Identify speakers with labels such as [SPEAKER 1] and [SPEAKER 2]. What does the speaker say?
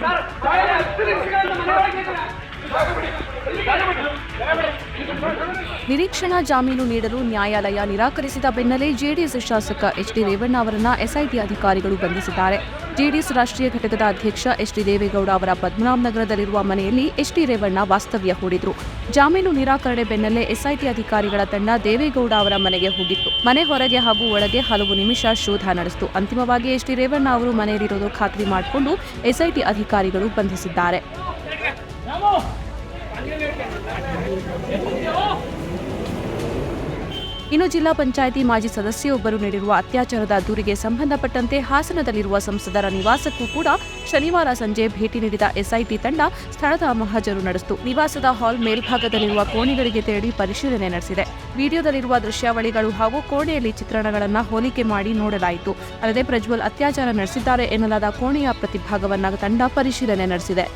[SPEAKER 1] 나를 나의 스트레스가 ನಿರೀಕ್ಷಣಾ ಜಾಮೀನು ನೀಡಲು ನ್ಯಾಯಾಲಯ ನಿರಾಕರಿಸಿದ ಬೆನ್ನಲ್ಲೇ ಜೆಡಿಎಸ್ ಶಾಸಕ ಎಚ್ ಡಿ ರೇವಣ್ಣ ಅವರನ್ನ ಎಸ್ಐಟಿ ಅಧಿಕಾರಿಗಳು ಬಂಧಿಸಿದ್ದಾರೆ. ಜೆಡಿಎಸ್ ರಾಷ್ಟ್ರೀಯ ಘಟಕದ ಅಧ್ಯಕ್ಷ ಎಚ್ ಡಿ ದೇವೇಗೌಡ ಅವರ ಪದ್ಮನಾಭ ನಗರದಲ್ಲಿರುವ ಮನೆಯಲ್ಲಿ ಎಚ್ ಡಿ ರೇವಣ್ಣ ವಾಸ್ತವ್ಯ ಹೂಡಿದ್ರು. ಜಾಮೀನು ನಿರಾಕರಣೆ ಬೆನ್ನಲ್ಲೇ ಎಸ್ಐಟಿ ಅಧಿಕಾರಿಗಳ ತಂಡ ದೇವೇಗೌಡ ಅವರ ಮನೆಗೆ ಹೋಗಿತ್ತು. ಮನೆ ಹೊರಗೆ ಹಾಗೂ ಒಳಗೆ ಹಲವು ನಿಮಿಷ ಶೋಧ ನಡೆಸಿತು. ಅಂತಿಮವಾಗಿ ಎಚ್ ಡಿ ರೇವಣ್ಣ ಅವರು ಮನೆಯಲ್ಲಿರೋದು ಖಾತ್ರಿ ಮಾಡಿಕೊಂಡು ಎಸ್ಐಟಿ ಅಧಿಕಾರಿಗಳು ಬಂಧಿಸಿದ್ದಾರೆ. ಇನ್ನು ಜಿಲ್ಲಾ ಪಂಚಾಯಿತಿ ಮಾಜಿ ಸದಸ್ಯೊಬ್ಬರು ನೀಡಿರುವ ಅತ್ಯಾಚಾರದ ದೂರಿಗೆ ಸಂಬಂಧಪಟ್ಟಂತೆ ಹಾಸನದಲ್ಲಿರುವ ಸಂಸದರ ನಿವಾಸಕ್ಕೂ ಕೂಡ ಶನಿವಾರ ಸಂಜೆ ಭೇಟಿ ನೀಡಿದ ಎಸ್ಐಟಿ ತಂಡ ಸ್ಥಳದ ಮಹಜರು ನಡೆಸಿತು. ನಿವಾಸದ ಹಾಲ್ ಮೇಲ್ಭಾಗದಲ್ಲಿರುವ ಕೋಣೆಗಳಿಗೆ ತೆರಳಿ ಪರಿಶೀಲನೆ ನಡೆಸಿದೆ. ವಿಡಿಯೋದಲ್ಲಿರುವ ದೃಶ್ಯಾವಳಿಗಳು ಹಾಗೂ ಕೋಣೆಯಲ್ಲಿ ಚಿತ್ರಣಗಳನ್ನು ಹೋಲಿಕೆ ಮಾಡಿ ನೋಡಲಾಯಿತು. ಅಲ್ಲದೆ ಪ್ರಜ್ವಲ್ ಅತ್ಯಾಚಾರ ನಡೆಸಿದ್ದಾರೆ ಎನ್ನಲಾದ ಕೋಣೆಯ ಪ್ರತಿಭಾಗವನ್ನು ತಂಡ ಪರಿಶೀಲನೆ ನಡೆಸಿದೆ.